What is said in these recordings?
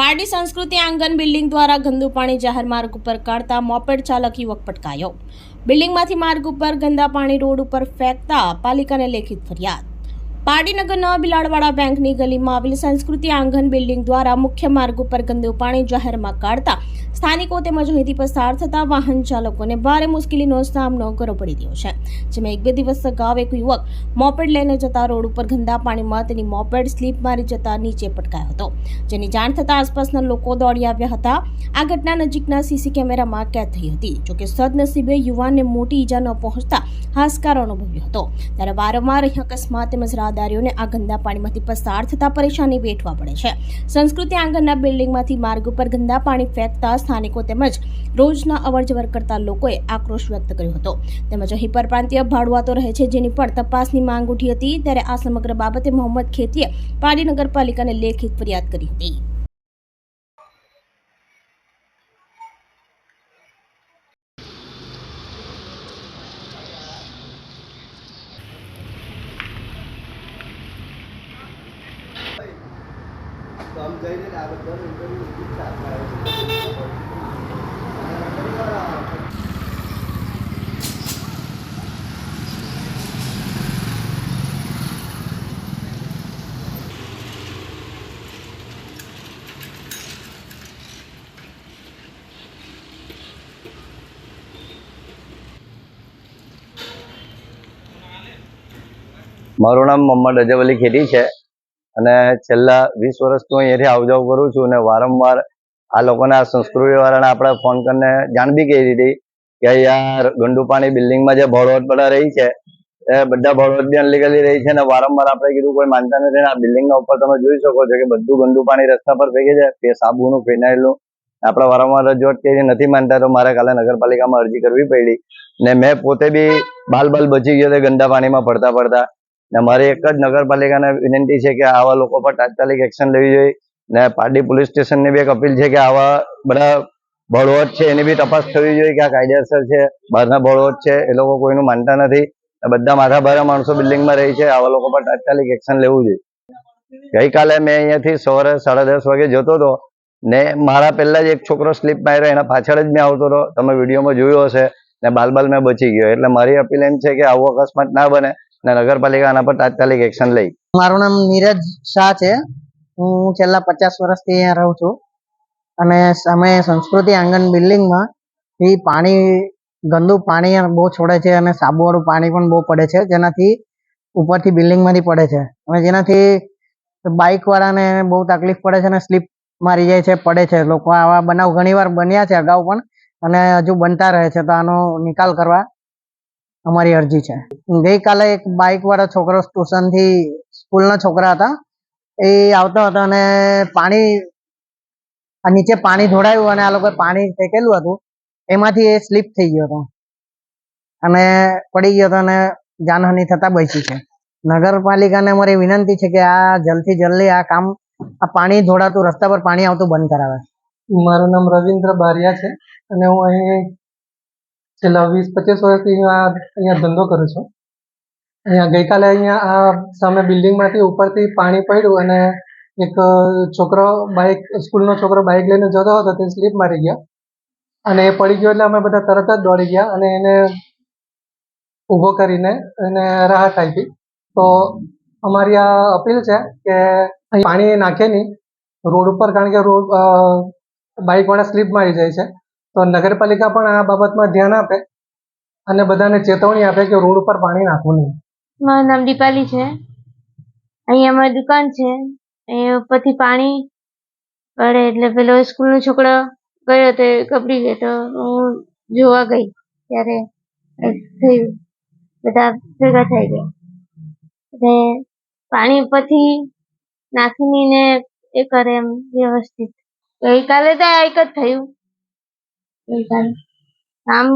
પારડી સંસ્કૃતિ આંગણ બિલ્ડિંગ દ્વારા ગંદુ પાણી જાહેર માર્ગ ઉપર કાઢતા મોપેડ ચાલક યુવક પટકાયો. બિલ્ડિંગમાંથી માર્ગ ઉપર ગંદા પાણી રોડ ઉપર ફેંકતા પાલિકાને લેખિત ફરિયાદ. પારડીનગરના બિલાડવાડા બેંકની ગલીમાં આવેલ સંસ્કૃતિ આંગણ બિલ્ડિંગ દ્વારા મુખ્ય માર્ગ ઉપર ગંદુ પાણી જાહેરમાં કાઢતા સ્થાનિકો તેમજ અહીંથી પસાર થતા વાહન ચાલકોને ભારે મુશ્કેલીનો સામનો કરવો પડી રહ્યો છે. જેમાં એક બે દિવસ અગાઉ એક યુવક મોપેડ લઈને જતા રોડ ઉપર ગંદા પાણીમાં તેની મોપેડ સ્લીપ મારી જતા નીચે પટકાયો હતો. જેની જાણ થતાં આસપાસના લોકો દોડી આવ્યા હતા. આ ઘટના નજીકના સીસી કેમેરામાં કેદ થઈ હતી. જોકે સદનસીબે યુવાનને મોટી ઈજા ન પહોંચતા હાશકાર અનુભવ્યો હતો. ત્યારે વારંવાર અહીં અકસ્માત તેમજ રાહદારીઓને આ ગંદા પાણીમાંથી પસાર થતા પરેશાની વેઠવા પડે છે. સંસ્કૃતિ આંગણના બિલ્ડિંગમાંથી માર્ગ ઉપર ગંદા પાણી ફેંકતા સ્થાનિકો તેમજ રોજના અવરજવર કરતા લોકોએ આક્રોશ વ્યક્ત કર્યો હતો. તેમજ અહીં પરપ્રાંતીય ભાડુઆતો રહે છે જેની પણ તપાસની માંગ ઉઠી હતી, ત્યારે આ સમગ્ર બાબતે મોહમ્મદ ખેતીએ પાડી નગરપાલિકાને લેખિત ફરિયાદ કરી હતી. મારું નામ મોહમ્મદ અજબ અલી ખેતી છે. અને છેલ્લા વીસ વર્ષથી હું અહીંયાથી આવજાવ કરું છું અને વારંવાર આ લોકોના આ સંસ્કૃતિ વાળાને આપણે ફોન કરીને જાણ બી કરી દીધી કે યાર ગંડુપાણી બિલ્ડિંગમાં જે ભળવટ બધા રહી છે, એ બધા ભળવટ બી અનલીગલી રહી છે અને વારંવાર આપણે કીધું કોઈ માનતા નથી આ બિલ્ડિંગના ઉપર તમે જોઈ શકો છો કે બધું ગંદુ પાણી રસ્તા પર ફેંકે છે તે સાબુનું ફિનાઇલનું આપણે વારંવાર રજૂઆત કરી નથી માનતા તો મારે કાલે નગરપાલિકામાં અરજી કરવી પડી ને મેં પોતે બી બાલ બાલ બચી ગયો ગંદા પાણીમાં પડતા પડતા ને મારી એક જ નગરપાલિકાને વિનંતી છે કે આવા લોકો પર તાત્કાલિક એક્શન લેવી જોઈએ. ને પારડી પોલીસ સ્ટેશનની બી એક અપીલ છે કે આવા બધા બળવત છે એની બી તપાસ થવી જોઈએ કે આ કાયદેસર છે, બહારના બળવત છે, એ લોકો કોઈનું માનતા નથી. બધા માથા ભારે માણસો બિલ્ડિંગમાં રહી છે, આવા લોકો પર તાત્કાલિક એક્શન લેવું જોઈએ. ગઈકાલે મેં અહીંયાથી સવારે સાડા દસ વાગે જતો હતો ને મારા પહેલા જ એક છોકરો સ્લીપ માર્યો, એના પાછળ જ મેં આવતો હતો તમે વિડીયોમાં જોયો હશે ને બાલ બાલ મેં બચી ગયો. એટલે મારી અપીલ એમ છે કે આવો અકસ્માત ના બને. ને, નગરપાલિકા આના પર તાત્કાલિક એક્શન લઈ. મારું નામ નીરજ શાહ છે. હું છેલ્લા પચાસ વર્ષથી અહીંયા રહું છું. અને અમે સંસ્કૃતિ આંગણ બિલ્ડિંગમાં એ પાણી, ગંદુ પાણી બહુ છોડે છે અને સાબુવાળું પાણી પણ બહુ પડે છે, જેનાથી ઉપરથી બિલ્ડિંગમાંથી પડે છે. અને જેનાથી બાઇકવાળાને બહુ તકલીફ પડે છે અને સ્લીપ મારી જાય છે, પડે છે. લોકો આવા બનાવ ઘણીવાર બન્યા છે અગાઉ પણ અને હજુ બનતા રહે છે. તો આનો નિકાલ કરવા અમારી અરજી છે. ગઈકાલે એક બાઇક વાળો છોકરો ટ્યુશનથી સ્કૂલના છોકરા હતા. એ આવતો હતો અને પાણી નીચે પાણી ઢોળાયું અને આ લોકોએ પાણી ફેંકેલું હતું. એમાંથી એ સ્લીપ થઈ ગયો હતો. અને પડી ગયો હતો અને જાનહાનિ થતા બચી છે. નગરપાલિકાને અમારી વિનંતી છે કે આ જલ્દથી જલ્દી આ કામ, આ પાણી ઢોળાતું રસ્તા પર પાણી આવતું બંધ કરાવે. મારું નામ રવિન્દ્ર બારિયા છે અને હું અહીં છેલ્લા વીસ, પચીસ વર્ષથી અહીંયા અહીંયા ધંધો કરું છું. અહીંયા ગઈકાલે અહીંયા આ સામે બિલ્ડિંગમાંથી ઉપરથી પાણી પડ્યું અને એક છોકરો બાઇક સ્કૂલનો છોકરો બાઇક લઈને જતો હતો, તે સ્લીપ મારી ગયો. અને એ પડી ગયો એટલે અમે બધા તરત જ દોડી ગયા અને એને ઊભો કરીને એને રાહત આપી. તો અમારી આ અપીલ છે કે પાણી નાખે નહીં. રોડ ઉપર કારણ કે રોડ બાઇકવાળા સ્લીપ મારી જાય છે. તો નગરપાલિકા પણ આ બાબતમાં ધ્યાન આપે અને બધાને ચેતવણી આપે કે રોડ ઉપર પાણી નાખવું નહીં. મારું નામ દીપાલી છે. અહીંયા અમારી દુકાન છે. અહીંયા ઉપરથી પાણી પડે એટલે પેલો સ્કૂલનો છોકરો ગયો તો કપડી ગયો તો હું જોવા ગઈ ત્યારે થયું. બધા ભેગા થઈ ગયા. એટલે પાણી ઉપરથી નાખીને એ કરે એમ વ્યવસ્થિત. ગઈકાલે તો એક જ થયું. આમ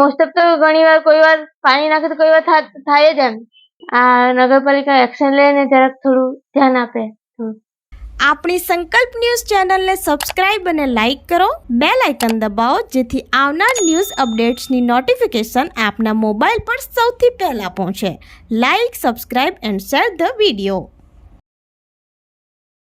મોસ્ટ ઓફ તો ઘણી વાર કોઈ વાર પાણી નાખે તો કોઈ વાર થાય જ એમ. આ નગરપાલિકા એક્શન લે ને જરાક થોડું ધ્યાન આપે. આપણી સંકલ્પ ન્યૂઝ ચેનલને સબસ્ક્રાઇબ અને લાઇક કરો. બે લાઇકન દબાવો, જેથી આવનાર ન્યૂઝ અપડેટ્સની નોટિફિકેશન આપના મોબાઈલ પર સૌથી પહેલાં પહોંચે. Like subscribe and share the video